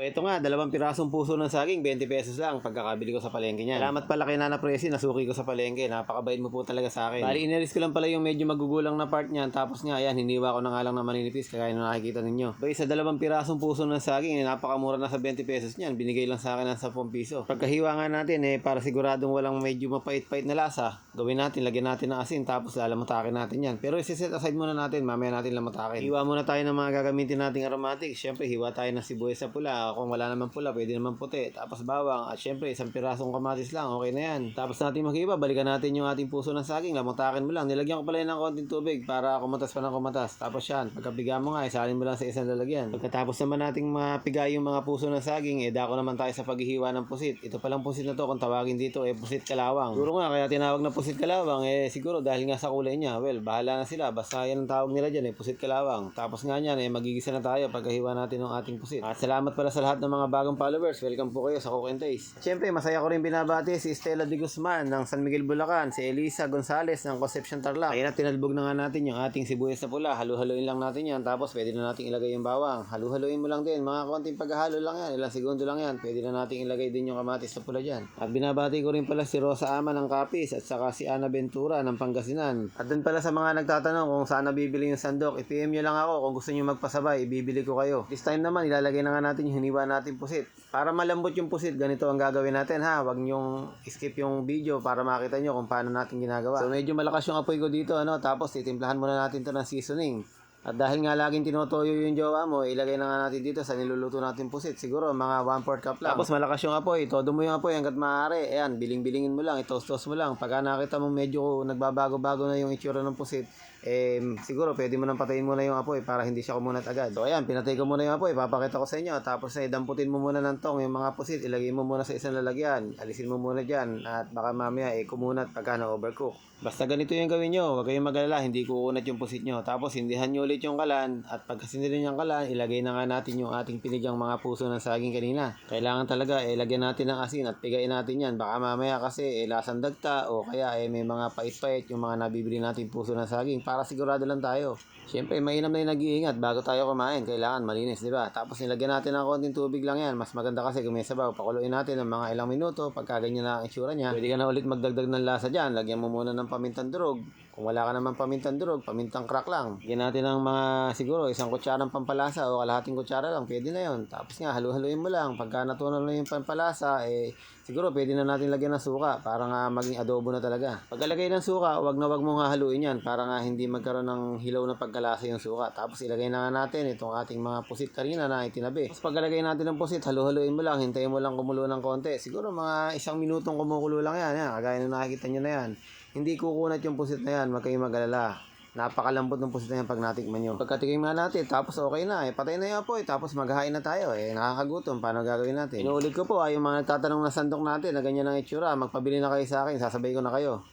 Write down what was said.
So, ito nga, dalawang pirasong puso ng saging, 20 pesos lang pagkakabili ko sa palengke niya. Salamat pala kay Nana Presi, nasuki ko sa palengke. Napakabait mo po talaga sa akin. Bali, inalis ko lang pala yung medyo magugulang na part niyan. Tapos nga, ayan, hiniwa ko na nga lang na maninipis, kagaya na nakikita ninyo. Bay, sa dalawang pirasong puso ng saging, eh, napakamura na sa 20 pesos niyan. Binigay lang sa akin ng 10 piso. Pagkahiwa nga natin, eh, para siguradong walang medyo mapait-pait na lasa, gawin natin, lagyan natin ng asin, tapos lalamutakin natin yan. Pero isiset aside muna natin, mamaya natin lamutakin. Hiwa muna tayo ng mga gagamitin nating aromatics. Siyempre, hiwa tayo ng sibuyas sa pula. Kung wala naman pula, pwede naman puti. Tapos bawang. At siyempre, isang pirasong kamatis lang. Okay na yan. Tapos natin maghiwa, balikan natin yung ating puso ng saging. Lamutakin mo lang. Nilagyan ko pala yan ng konting tubig para kumatas pa ng kumatas. Tapos yan, pagkapiga mo nga, isalin mo lang sa isang lalagyan. Pagkatapos naman nating mapiga yung mga puso ng saging, eh dako naman tayo sa paghihiwa ng pusit. Ito palang pusit na to, kung tawagin dito, eh pusit kalawang. Siguro nga, kaya tinawag na pusit kalawang, eh siguro dahil nga sa kulay niya. Well, bahala na sila. Basta yan ang tawag nila dyan, eh pusit kalawang. Tapos nga yan, eh magigisa na tayo pagkahiwa natin ng ating pusit. At salamat pala sa lahat ng mga bagong followers. Welcome po kayo sa Cook and Taste. At syempre, masaya ko rin binabati si Stella de Guzman ng San Miguel Bulacan, si Elisa Gonzales ng Concepcion Tarlac. Ayun na, tinalbog na nga natin yung ating sibuyas na pula. Halu-haluin lang natin yan. Tapos pwede na natin ilagay yung bawang. Halu-haluin mo lang din. Mga konting paghahalo lang yan. Ilang segundo lang yan. Pwede na natin ilagay din yung kamatis na pula dyan. At binabati ko rin pala si Rosa Ama ng Kapis at saka si Ana Ventura ng Pangasinan. At dun pala sa mga nagtatanong kung saan nabibili yung sandok, i-PM nyo lang ako kung gusto nyo magpasabay, ibibili ko kayo. This time naman, ilalagay na nga natin yung hiniwa natin pusit. Para malambot yung pusit, ganito ang gagawin natin ha. Huwag nyong skip yung video para makita nyo kung paano natin ginagawa. So medyo malakas yung apoy ko dito, ano, tapos titimplahan muna natin to ng seasoning. At dahil nga laging tinutoyo yung jowa mo, ilagay na nga natin dito sa niluluto natin pusit. Siguro mga 1 4 cup lang. Tapos malakas yung apoy, todo mo yung apoy hanggat maaari. Ayan, biling-bilingin mo lang, itos-tos mo lang. Pagka nakita mo medyo nagbabago-bago na yung itsura ng pusit, eh, siguro pwede mo nang patayin muna yung apoy para hindi siya kumunat agad. So ayan, pinatay ko muna yung apoy, papakita ko sa inyo. Tapos eh, damputin mo muna ng tong yung mga pusit, ilagay mo muna sa isang lalagyan. Alisin mo muna dyan at baka mamaya eh, kumunat pagka na-overcook. Basta ganito yung gawin nyo, huwag kayong mag-alala, hindi kukunat yung pusit nyo. Tapos hindihan nyo ulit yung kalan at pagka sinilin yung kalan, ilagay na nga natin yung ating pinigang mga puso ng saging kanina. Kailangan talaga eh, lagyan natin ng asin at pigain natin yan. Baka mamaya kasi eh, lasang dagta o kaya eh, may mga pait-pait yung mga nabibili natin puso ng saging para sigurado lang tayo. Siyempre, mainam na yung nag-iingat bago tayo kumain. Kailangan malinis, di ba? Tapos nilagyan natin ng konting tubig lang yan. Mas maganda kasi kung may sabaw. Pakuluin natin ng mga ilang minuto. Pagka ganyan na ang itsura niya, pwede ka na ulit magdagdag ng lasa dyan. Lagyan mo muna ng pamintang durog. Kung wala ka naman pamintang durog, pamintang crack lang. Lagyan natin ng mga siguro isang kutsarang pampalasa o kalahating kutsara lang. Pwede na yon. Tapos nga, halu-haluin mo lang. Pagka natunan na yung pampalasa, eh, siguro pwede na natin lagyan ng suka para nga maging adobo na talaga. Pagkalagay ng suka, wag na wag mong hahaluin yan para nga hindi magkaroon ng hilaw na pagkalasa yung suka. Tapos ilagay na nga natin itong ating mga pusit kanina na itinabi. Tapos pagkalagay natin ng pusit, halu-haluin mo lang, hintayin mo lang kumulo ng konti. Siguro mga isang minutong kumukulo lang yan. yan. Kagaya na nakikita nyo na yan. Hindi kukunat yung pusit na yan, wag kayong mag-alala. Napakalambot ng pusit na yan pag natikman nyo. Pagkatikim nga natin, tapos okay na, eh, patay na yung apoy, tapos maghahain na tayo, eh, nakakagutom, paano gagawin natin? Inuulit ko po, ay yung mga nagtatanong na sandok natin na ganyan ang itsura, magpabili na kayo sa akin, sasabay ko na kayo.